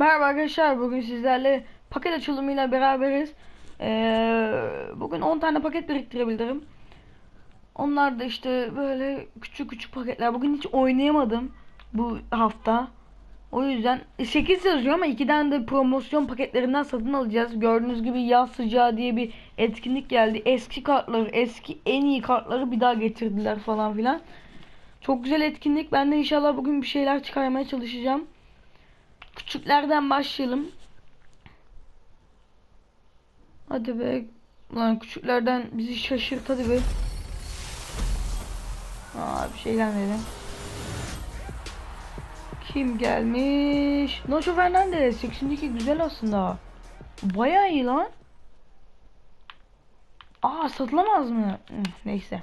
Merhaba arkadaşlar bugün sizlerle paket açılımıyla beraberiz. Ee, bugün 10 tane paket biriktirebilirim. Onlar da işte böyle küçük küçük paketler. Bugün hiç oynayamadım bu hafta. O yüzden 8 yazıyor ama 2'den de promosyon paketlerinden satın alacağız. Gördüğünüz gibi yaz sıcağı diye bir etkinlik geldi. Eski kartları, eski en iyi kartları bir daha getirdiler falan filan. Çok güzel etkinlik. Ben de inşallah bugün bir şeyler çıkarmaya çalışacağım. Küçüklerden başlayalım. Hadi be. Lan küçüklerden bizi şaşırt hadi be. Aa bir şey gelmedi. Kim gelmiş? Nacho Fernandez. 82 güzel aslında. Bayağı iyi lan. Aa satılamaz mı? Neyse.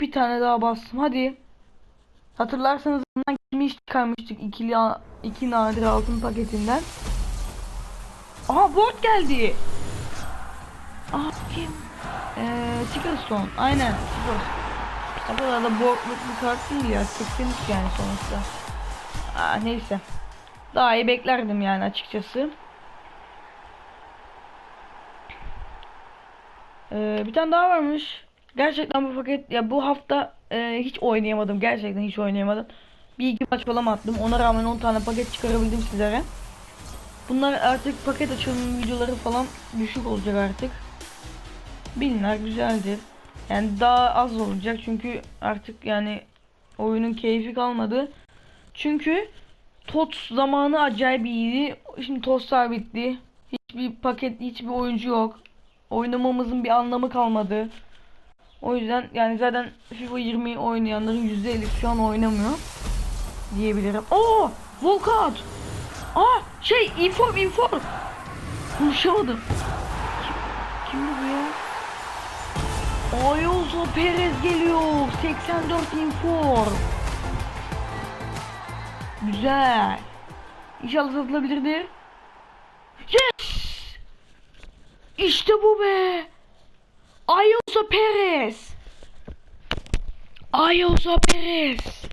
Bir tane daha bastım. Hadi. Hatırlarsanız bundan kimi çıkarmıştık ikili iki nadir altın paketinden. Aha board geldi. Aha kim? Eee Tickerstone. Aynen. Tickerstone. O kadar da boardluk bir kart değil ya. 83 yani sonuçta. Aa, neyse. Daha iyi beklerdim yani açıkçası. Ee, bir tane daha varmış. Gerçekten bu paket ya bu hafta e, hiç oynayamadım. Gerçekten hiç oynayamadım. Bir iki maç falan attım. Ona rağmen 10 tane paket çıkarabildim sizlere. Bunlar artık paket açılım videoları falan düşük olacak artık. Binler güzeldir. Yani daha az olacak çünkü artık yani oyunun keyfi kalmadı. Çünkü TOTS zamanı acayip iyiydi. Şimdi TOTS'lar bitti. Hiçbir paket, hiçbir oyuncu yok. Oynamamızın bir anlamı kalmadı. O yüzden yani zaten FIFA 20 oynayanların %50'si şu an oynamıyor diyebilirim. Oo! Volkat! Aa şey inform inform. Konuşamadım. Kim, kim bu ya? Ayozo Perez geliyor. 84 inform. Güzel. İnşallah satılabilirdir. Yes! İşte bu be. Ayozo Perez. Ayozo Perez.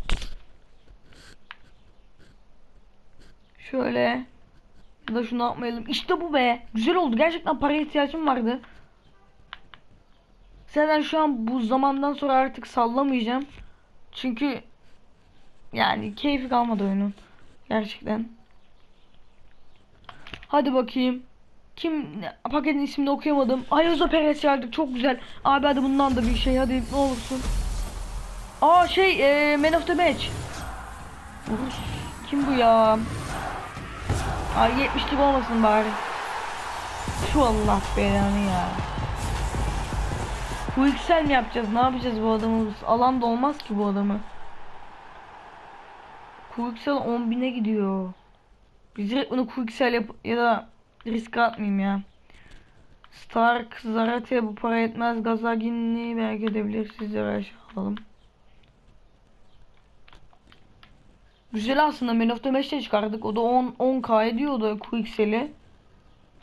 Şöyle. Ya da şunu yapmayalım. İşte bu be. Güzel oldu. Gerçekten paraya ihtiyacım vardı. Zaten şu an bu zamandan sonra artık sallamayacağım. Çünkü yani keyfi kalmadı oyunun. Gerçekten. Hadi bakayım. Kim paketin ismini okuyamadım. Ayozo Perez geldik çok güzel. Abi hadi bundan da bir şey hadi ne olursun. Aa şey ee, Man of the Match. Uf, kim bu ya? Ay 70'lik olmasın bari. Şu Allah belanı ya. Bu yüksel mi yapacağız? Ne yapacağız bu adamı? Alan da olmaz ki bu adamı. Quicksel 10 bine gidiyor. Biz direkt bunu Quicksel yap ya da risk atmayayım ya. Stark, Zarate bu para etmez. Gazagin'i belki edebilir. Sizlere aşağı alalım. Güzel aslında Man of the çıkardık. O da 10 10k ediyordu Quicksel'i.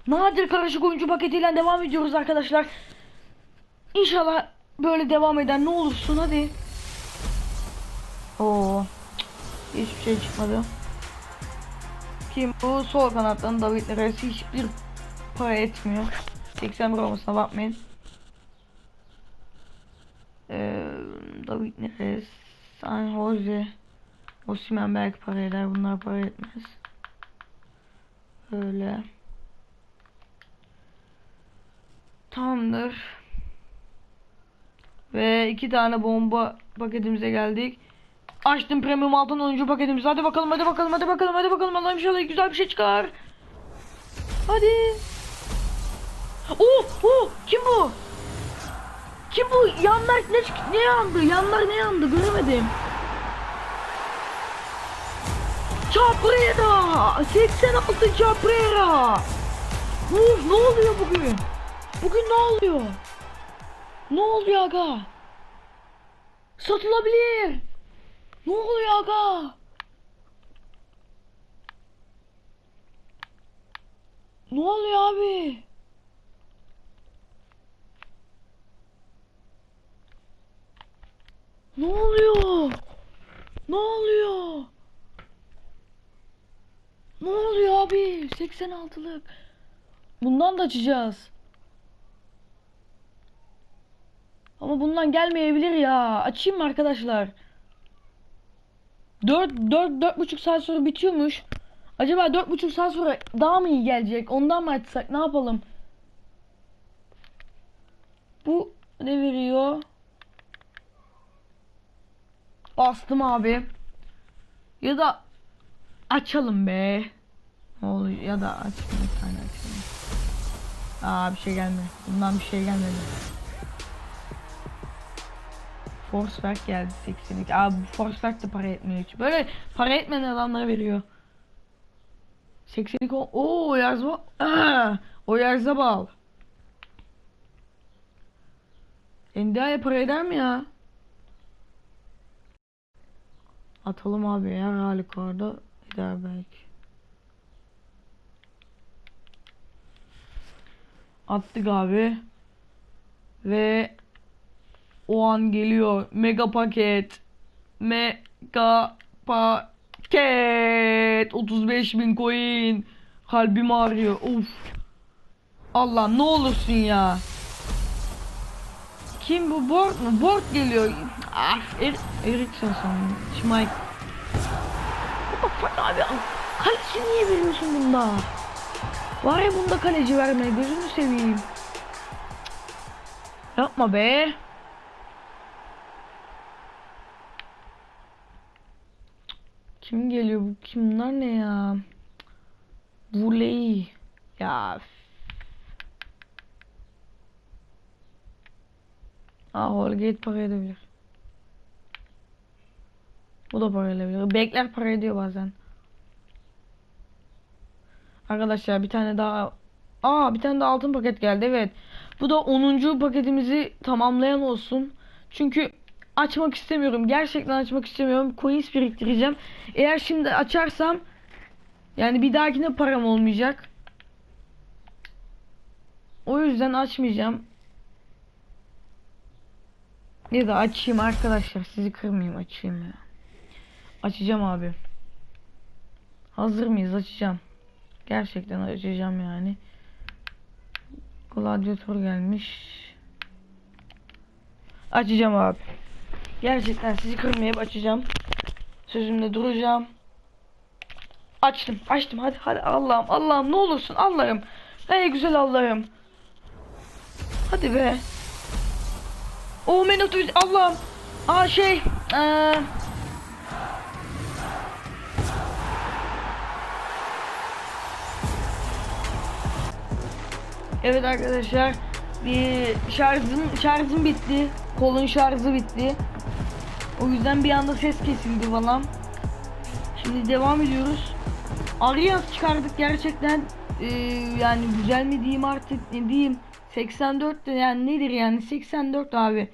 Nadir karışık oyuncu paketiyle devam ediyoruz arkadaşlar. İnşallah böyle devam eder. Ne olursun hadi. Oo. Hiçbir şey çıkmadı. Kim bu? Sol kanattan David Neres hiçbir para etmiyor. 81 olmasına bakmayın. Ee, David Neres, San Jose, Osimhen belki para eder. Bunlar para etmez. Öyle. Tamamdır. Ve iki tane bomba paketimize geldik. Açtım premium altın oyuncu paketimizi. Hadi bakalım hadi bakalım hadi bakalım hadi bakalım. Allah'ım inşallah güzel bir şey çıkar. Hadi. Oh oh kim bu? Kim bu? Yanlar ne ne yandı? Yanlar ne yandı? Göremedim. Caprera! 86 Caprera! Uf ne oluyor bugün? Bugün ne oluyor? Ne oluyor aga? Satılabilir. Ne oluyor aga? Ne oluyor abi? Ne oluyor? Ne oluyor? Ne oluyor abi? 86'lık. Bundan da açacağız. Ama bundan gelmeyebilir ya. Açayım mı arkadaşlar? 4 4 4,5 saat sonra bitiyormuş. Acaba 4,5 saat sonra daha mı iyi gelecek? Ondan mı açsak? Ne yapalım? Bu ne veriyor? Bastım abi. Ya da açalım be. Ne oluyor? Ya da açalım bir tane açalım. Aa bir şey gelmedi. Bundan bir şey gelmedi. Forceback geldi 82. Abi bu Forceback de para etmiyor hiç. Böyle para etmeyen adamlara veriyor. 82 o yazma. Aa, o yazda bal. Endia'ya para eder mi ya? Atalım abi ya halükarda eder belki. Attık abi. Ve o an geliyor. Mega paket. Mega paket. 35 bin coin. Kalbim ağrıyor. Of. Allah ne olursun ya. Kim bu? Bort mu? Bort geliyor. Ah, er Eriksen sandım. Schmeich. Bak bak abi. Kaleci niye veriyorsun bunda? Var ya bunda kaleci verme. Gözünü seveyim. Yapma be. Kim geliyor bu? Kimler ne ya? Vuley. Ya. Aa Holgate para edebilir. Bu da para edebilir. Bekler para ediyor bazen. Arkadaşlar bir tane daha Aa bir tane de altın paket geldi evet. Bu da 10. paketimizi tamamlayan olsun. Çünkü açmak istemiyorum. Gerçekten açmak istemiyorum. Coins biriktireceğim. Eğer şimdi açarsam yani bir dahakine param olmayacak. O yüzden açmayacağım. Ya da açayım arkadaşlar. Sizi kırmayayım açayım ya. Açacağım abi. Hazır mıyız? Açacağım. Gerçekten açacağım yani. Gladyatör gelmiş. Açacağım abi. Gerçekten sizi kırmayıp açacağım. Sözümde duracağım. Açtım, açtım. Hadi hadi Allah'ım, Allah'ım ne olursun Allah'ım. Ey güzel Allah'ım. Hadi be. O menütü Allah'ım. Aa şey, eee Evet arkadaşlar bir şarjım şarjım bitti. Kolun şarjı bitti. O yüzden bir anda ses kesildi falan. Şimdi devam ediyoruz. Arias çıkardık gerçekten Ee, yani güzel mi diyeyim artık ne diyeyim 84 de yani nedir yani 84 abi.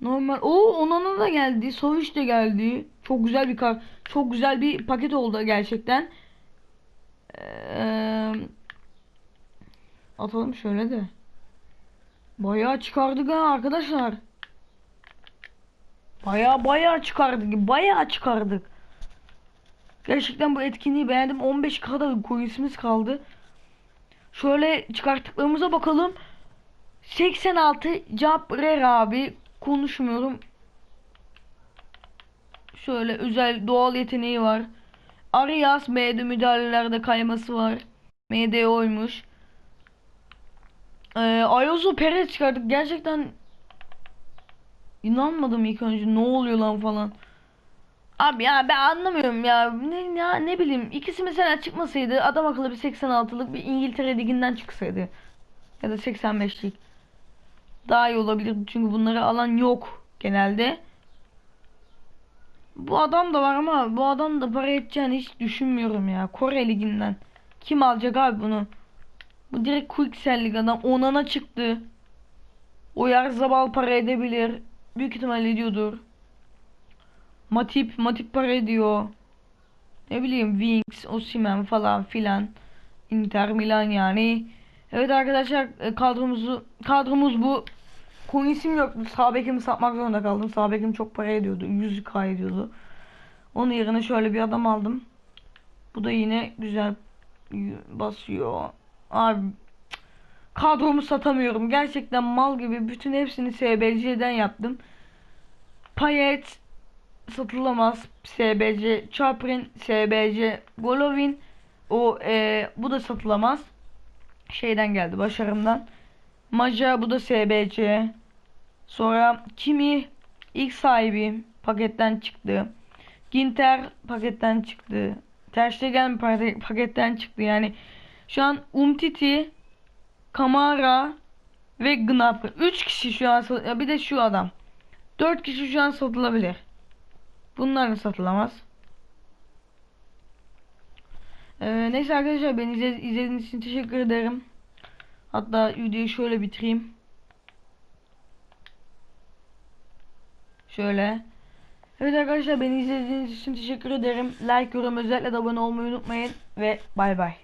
Normal. O Onana da geldi. Sovic de geldi. Çok güzel bir kar çok güzel bir paket oldu gerçekten. Eee Atalım şöyle de. Bayağı çıkardık ha arkadaşlar. Bayağı bayağı çıkardık. Bayağı çıkardık. Gerçekten bu etkinliği beğendim. 15 kadar coinsimiz kaldı. Şöyle çıkarttıklarımıza bakalım. 86 Jabrer abi. Konuşmuyorum. Şöyle özel doğal yeteneği var. Arias MD müdahalelerde kayması var. MD oymuş. Ee, Ayozo Perez çıkardık. Gerçekten inanmadım ilk önce. Ne oluyor lan falan. Abi ya ben anlamıyorum ya. Ne, ya, ne bileyim. ikisi mesela çıkmasaydı adam akıllı bir 86'lık bir İngiltere liginden çıksaydı. Ya da 85'lik. Daha iyi olabilir. Çünkü bunları alan yok genelde. Bu adam da var ama bu adam da para edeceğini hiç düşünmüyorum ya. Kore liginden. Kim alacak abi bunu? Bu direkt Quicksel'lik adam. Onana çıktı. O Yarzabal para edebilir. Büyük ihtimalle ediyordur. Matip, Matip para ediyor. Ne bileyim Wings, Osimhen falan filan. Inter Milan yani. Evet arkadaşlar e, kadromuzu kadromuz bu. Coins'im yoktu. Sağ bekimi satmak zorunda kaldım. Sağ bekim çok para ediyordu. 100k ediyordu. Onun yerine şöyle bir adam aldım. Bu da yine güzel basıyor. Abi kadromu satamıyorum. Gerçekten mal gibi bütün hepsini SBC'den yaptım. Payet satılamaz. SBC, Chaprin, SBC, Golovin o e, bu da satılamaz. Şeyden geldi başarımdan. Maja bu da SBC. Sonra Kimi ilk sahibi paketten çıktı. Ginter paketten çıktı. Ter Stegen pa- paketten çıktı. Yani şu an Umtiti, Kamara ve Gnabry. 3 kişi şu an ya bir de şu adam. 4 kişi şu an satılabilir. Bunlar da satılamaz. Ee, neyse arkadaşlar beni izle- izlediğiniz için teşekkür ederim. Hatta videoyu şöyle bitireyim. Şöyle. Evet arkadaşlar beni izlediğiniz için teşekkür ederim. Like, yorum, özellikle de abone olmayı unutmayın ve bay bay.